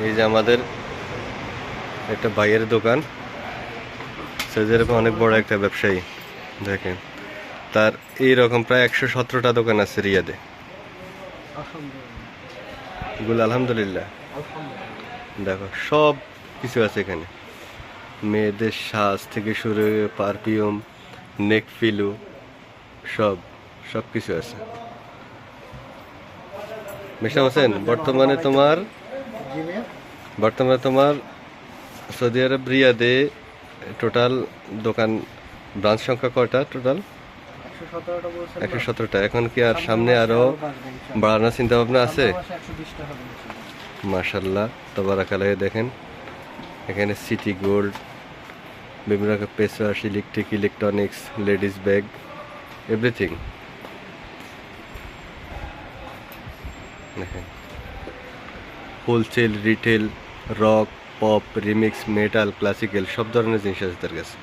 এই যে আমাদের একটা ভাইয়ের দোকান। সে যেরকম অনেক বড় একটা ব্যবসায়ী দেখেন। তার এই রকম প্রায় একশো সতেরোটা দোকান আছে রিয়াদে। গুল আলহামদুলিল্লাহ। দেখো সব কিছু আছে এখানে। মেয়েদের সাজ থেকে শুরু পারফিউম নেক ফিলু সব সব কিছু আছে। মিশাম হোসেন বর্তমানে তোমার বর্তমানে তোমার সৌদি আরব রিয়াদে টোটাল দোকান ব্রাঞ্চ সংখ্যা কয়টা টোটাল একশো সতেরোটা এখন কি আর সামনে আরও বাড়ানোর চিন্তা ভাবনা আছে? মার্শাল্লাহ তবারাকালায় দেখেন এখানে সিটি গোল্ড বিভিন্ন রকম পেশোয়াশ electric electronics ladies bag everything দেখেন। Wholesale retail rock pop remix metal classical সব ধরনের জিনিস আছে তার কাছে।